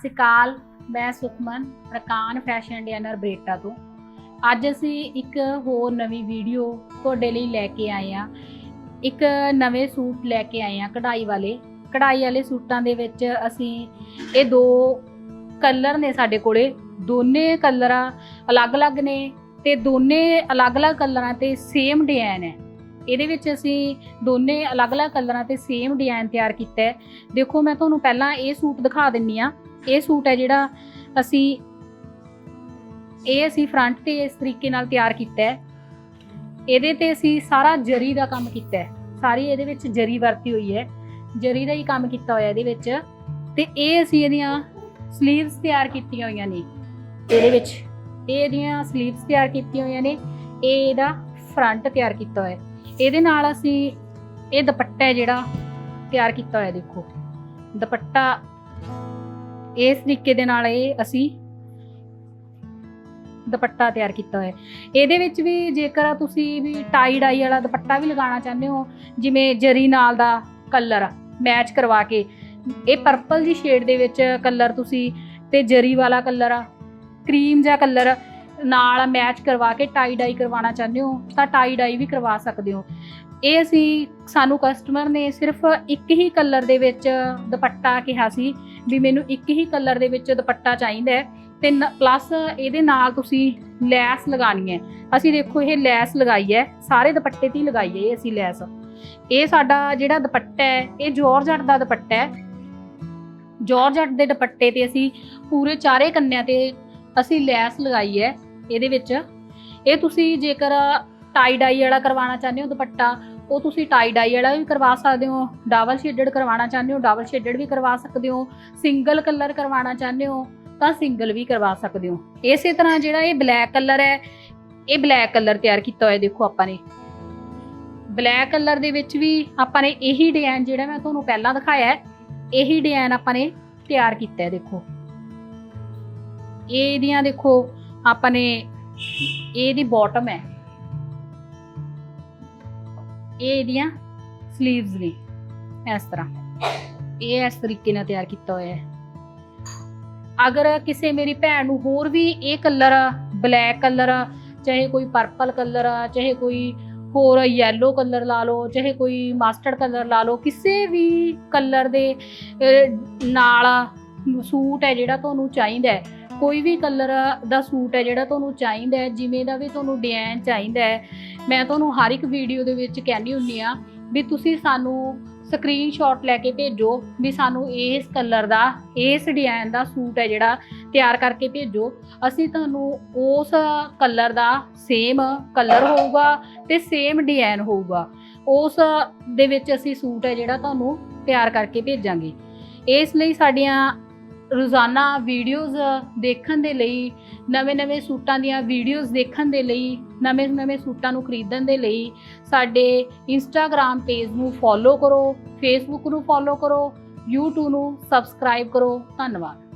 ਸਤਿ ਸ਼੍ਰੀ ਅਕਾਲ, ਮੈਂ ਸੁਖਮਨ, ਪ੍ਰਕਾਨ ਫੈਸ਼ਨ ਡਿਜ਼ਾਈਨਰ ਬਰੇਟਾ ਤੋਂ। ਅੱਜ ਅਸੀਂ ਇੱਕ ਹੋਰ ਨਵੀਂ ਵੀਡੀਓ ਤੁਹਾਡੇ ਲਈ ਲੈ ਕੇ ਆਏ ਆ ਇੱਕ ਨਵੇਂ ਸੂਟ ਲੈ ਕੇ ਆਏ ਆ ਕਢਾਈ ਵਾਲੇ। ਕਢਾਈ ਵਾਲੇ ਸੂਟਾਂ ਦੇ ਵਿੱਚ ਅਸੀਂ ਇਹ ਦੋ ਕਲਰ ਨੇ ਸਾਡੇ ਕੋਲੇ। ਦੋਨੇ ਕਲਰਾਂ ਅਲੱਗ-ਅਲੱਗ ਨੇ ਤੇ ਦੋਨੇ ਅਲੱਗ-ਅਲੱਗ ਕਲਰਾਂ ਤੇ ਸੇਮ ਡਿਜ਼ਾਈਨ ਹੈ। ਇਹਦੇ ਵਿੱਚ ਅਸੀਂ ਦੋਨੇ ਅਲੱਗ-ਅਲੱਗ ਕਲਰਾਂ ਤੇ ਸੇਮ ਡਿਜ਼ਾਈਨ ਤਿਆਰ ਕੀਤਾ ਹੈ। ਦੇਖੋ, ਮੈਂ ਤੁਹਾਨੂੰ ਪਹਿਲਾਂ ਇਹ ਸੂਟ ਦਿਖਾ ਦਿੰਨੀ ਆ ਇਹ ਸੂਟ ਹੈ ਜਿਹੜਾ ਅਸੀਂ, ਇਹ ਅਸੀਂ ਫਰੰਟ ਤੇ ਇਸ ਤਰੀਕੇ ਨਾਲ ਤਿਆਰ ਕੀਤਾ ਹੈ। ਇਹਦੇ ਤੇ ਅਸੀਂ ਸਾਰਾ ਜਰੀ ਦਾ ਕੰਮ ਕੀਤਾ ਹੈ। ਸਾਰੀ ਇਹਦੇ ਵਿੱਚ ਜਰੀ ਵਰਤੀ ਹੋਈ ਹੈ। ਜਰੀ ਦਾ ਹੀ ਕੰਮ ਕੀਤਾ ਹੋਇਆ ਇਹਦੇ ਵਿੱਚ। ਤੇ ਇਹ ਅਸੀਂ ਇਹਦੀਆਂ 슬ੀਵਸ ਤਿਆਰ ਕੀਤੀਆਂ ਹੋਈਆਂ ਨੇ। ਇਹਦੇ ਵਿੱਚ ਇਹ ਇਹਦੀਆਂ 슬ੀਵਸ ਤਿਆਰ ਕੀਤੀਆਂ ਹੋਈਆਂ ਨੇ। ਇਹ ਇਹਦਾ ਫਰੰਟ ਤਿਆਰ ਕੀਤਾ ਹੋਇਆ ਇਹਦੇ ਨਾਲ ਅਸੀਂ ਇਹ ਦੁਪੱਟਾ ਜਿਹੜਾ ਤਿਆਰ ਕੀਤਾ ਹੋਇਆ ਦੇਖੋ। ਦੁਪੱਟਾ ਇਸ ਤਰੀਕੇ ਦੇ ਨਾਲ ਇਹ ਅਸੀਂ ਦੁਪੱਟਾ ਤਿਆਰ ਕੀਤਾ ਹੋਇਆ। ਇਹਦੇ ਵਿੱਚ ਵੀ ਜੇਕਰ ਤੁਸੀਂ ਵੀ ਟਾਈ ਡਾਈ ਵਾਲਾ ਦੁਪੱਟਾ ਵੀ ਲਗਾਉਣਾ ਚਾਹੁੰਦੇ ਹੋ, ਜਿਵੇਂ ਜਰੀ ਨਾਲ ਦਾ ਕਲਰ ਮੈਚ ਕਰਵਾ ਕੇ, ਇਹ ਪਰਪਲ ਜੀ ਸ਼ੇਡ ਦੇ ਵਿੱਚ ਕਲਰ ਤੁਸੀਂ ਤੇ ਜਰੀ ਵਾਲਾ ਕਲਰ ਆ ਕਰੀਮ ਜਾਂ ਕਲਰ ਨਾਲ ਮੈਚ ਕਰਵਾ ਕੇ ਟਾਈ ਡਾਈ ਕਰਵਾਉਣਾ ਚਾਹੁੰਦੇ ਹੋ, ਤਾਂ ਟਾਈ ਡਾਈ ਵੀ ਕਰਵਾ ਸਕਦੇ ਹੋ। ਇਹ ਅਸੀਂ, ਸਾਨੂੰ ਕਸਟਮਰ ਨੇ ਸਿਰਫ ਇੱਕ ਹੀ ਕਲਰ ਦੇ ਵਿੱਚ ਦੁਪੱਟਾ ਕਿਹਾ ਸੀ ਵੀ ਮੈਨੂੰ ਇੱਕ ਹੀ ਕਲਰ ਦੇ ਵਿੱਚ ਦੁਪੱਟਾ ਚਾਹੀਦਾ ਹੈ ਤੇ ਪਲੱਸ ਇਹਦੇ ਨਾਲ ਤੁਸੀਂ ਲੈਸ ਲਗਾਣੀ ਹੈ। ਅਸੀਂ ਦੇਖੋ, ਇਹ ਲੈਸ ਲਗਾਈ ਹੈ, ਸਾਰੇ ਦੁਪੱਟੇ ਤੇ ਹੀ ਲਗਾਈ ਹੈ ਇਹ ਅਸੀਂ ਲੈਸ। ਇਹ ਸਾਡਾ ਜਿਹੜਾ ਦੁਪੱਟਾ ਹੈ, ਇਹ ਜੋਰਜੱਟ ਦਾ ਦੁਪੱਟਾ ਹੈ। ਜੋਰਜੱਟ ਦੇ ਦੁਪੱਟੇ ਤੇ ਅਸੀਂ ਪੂਰੇ ਚਾਰੇ ਕੰਨਿਆਂ ਤੇ ਅਸੀਂ ਲੈਸ ਲਗਾਈ ਹੈ। ਇਹਦੇ ਵਿੱਚ। ਇਹ ਤੁਸੀਂ ਜੇਕਰ ਟਾਈ ਡਾਈ ਵਾਲਾ ਕਰਵਾਉਣਾ ਚਾਹੁੰਦੇ ਹੋ ਦੁਪੱਟਾ, ਉਹ ਤੁਸੀਂ ਟਾਈ ਡਾਈ ਵਾਲਾ ਵੀ ਕਰਵਾ ਸਕਦੇ ਹੋ, ਡਬਲ ਸ਼ੇਡਡ ਕਰਵਾਉਣਾ ਚਾਹੁੰਦੇ ਹੋ, ਡਬਲ ਸ਼ੇਡਡ ਵੀ ਕਰਵਾ ਸਕਦੇ ਹੋ ਸਿੰਗਲ ਕਲਰ ਕਰਵਾਉਣਾ ਚਾਹੁੰਦੇ ਹੋ, ਤਾਂ ਸਿੰਗਲ ਵੀ ਕਰਵਾ ਸਕਦੇ ਹੋ। ਇਸੇ ਤਰ੍ਹਾਂ ਜਿਹੜਾ ਇਹ ਬਲੈਕ ਕਲਰ ਹੈ, ਇਹ ਬਲੈਕ ਕਲਰ ਤਿਆਰ ਕੀਤਾ ਹੋਇਆ ਦੇਖੋ ਆਪਾਂ ਨੇ। ਬਲੈਕ ਕਲਰ ਦੇ ਵਿੱਚ ਵੀ ਆਪਾਂ ਨੇ ਇਹੀ ਡਿਜ਼ਾਈਨ ਜਿਹੜਾ ਮੈਂ ਤੁਹਾਨੂੰ ਪਹਿਲਾਂ ਦਿਖਾਇਆ ਹੈ, ਇਹੀ ਡਿਜ਼ਾਈਨ ਆਪਾਂ ਨੇ ਤਿਆਰ ਕੀਤਾ ਹੈ ਦੇਖੋ। ਇਹ ਇਹਦੀਆਂ ਦੇਖੋ ਆਪਾਂ ਨੇ ਇਹਦੀ ਬਾਟਮ ਹੈ। ਇਹ ਇਹਦੀਆਂ 슬ੀਵਸ ਨੇ, ਇਸ ਤਰ੍ਹਾਂ। ਇਹ ਇਸ ਤਰੀਕੇ ਨਾਲ ਤਿਆਰ ਕੀਤਾ ਹੋਇਆ ਹੈ। ਅਗਰ ਕਿਸੇ ਮੇਰੀ ਭੈਣ ਨੂੰ ਹੋਰ ਵੀ ਇਹ ਕਲਰ ਬਲੈਕ ਕਲਰ ਚਾਹੇ ਕੋਈ ਪਰਪਲ ਕਲਰ ਆ ਚਾਹੇ ਕੋਈ ਹੋਰ ਯੈਲੋ ਕਲਰ ਲਾ ਲਓ, ਚਾਹੇ ਕੋਈ ਮਾਸਟਰਡ ਕਲਰ ਲਾ ਲਓ, ਕਿਸੇ ਵੀ ਕਲਰ ਦੇ ਨਾਲ ਸੂਟ ਹੈ ਜਿਹੜਾ ਤੁਹਾਨੂੰ ਚਾਹੀਦਾ ਹੈ। ਕੋਈ ਵੀ ਕਲਰ ਦਾ ਸੂਟ ਹੈ ਜਿਹੜਾ ਤੁਹਾਨੂੰ ਚਾਹੀਦਾ ਹੈ, ਜਿਵੇਂ ਦਾ ਵੀ ਤੁਹਾਨੂੰ ਡਿਜ਼ਾਈਨ ਚਾਹੀਦਾ ਹੈ, ਮੈਂ ਤੁਹਾਨੂੰ ਹਰ ਇੱਕ ਵੀਡੀਓ ਦੇ ਵਿੱਚ ਕਹਿੰਦੀ ਹੁੰਨੀ ਆ ਵੀ ਤੁਸੀਂ ਸਾਨੂੰ ਸਕਰੀਨਸ਼ਾਟ ਲੈ ਕੇ ਭੇਜੋ ਵੀ ਸਾਨੂੰ ਇਸ ਕਲਰ ਦਾ, ਇਸ ਡਿਜ਼ਾਈਨ ਦਾ ਸੂਟ ਹੈ ਜਿਹੜਾ ਤਿਆਰ ਕਰਕੇ ਭੇਜੋ। ਅਸੀਂ ਤੁਹਾਨੂੰ ਉਸ ਕਲਰ ਦਾ ਸੇਮ ਕਲਰ ਹੋਊਗਾ ਤੇ ਸੇਮ ਡਿਜ਼ਾਈਨ ਹੋਊਗਾ। ਉਸ ਦੇ ਵਿੱਚ ਅਸੀਂ ਸੂਟ ਹੈ ਜਿਹੜਾ ਤੁਹਾਨੂੰ ਤਿਆਰ ਕਰਕੇ ਭੇਜਾਂਗੇ। ਇਸ ਲਈ ਸਾਡੀਆਂ ਰੋਜ਼ਾਨਾ ਵੀਡੀਓਜ਼ ਦੇਖਣ ਦੇ ਲਈ ਨਵੇਂ-ਨਵੇਂ ਸੂਟਾਂ ਦੀਆਂ ਵੀਡੀਓਜ਼ ਦੇਖਣ ਦੇ ਲਈ ਨਵੇਂ-ਨਵੇਂ ਸੂਟਾਂ ਨੂੰ ਖਰੀਦਣ ਦੇ ਲਈ, ਸਾਡੇ ਇੰਸਟਾਗ੍ਰam ਪੇਜ ਨੂੰ ਫੋਲੋ ਕਰੋ ਫੇਸਬੁੱਕ ਨੂੰ ਫੋਲੋ ਕਰੋ, YouTube ਨੂੰ ਸਬਸਕ੍ਰਾਈਬ ਕਰੋ। ਧੰਨਵਾਦ।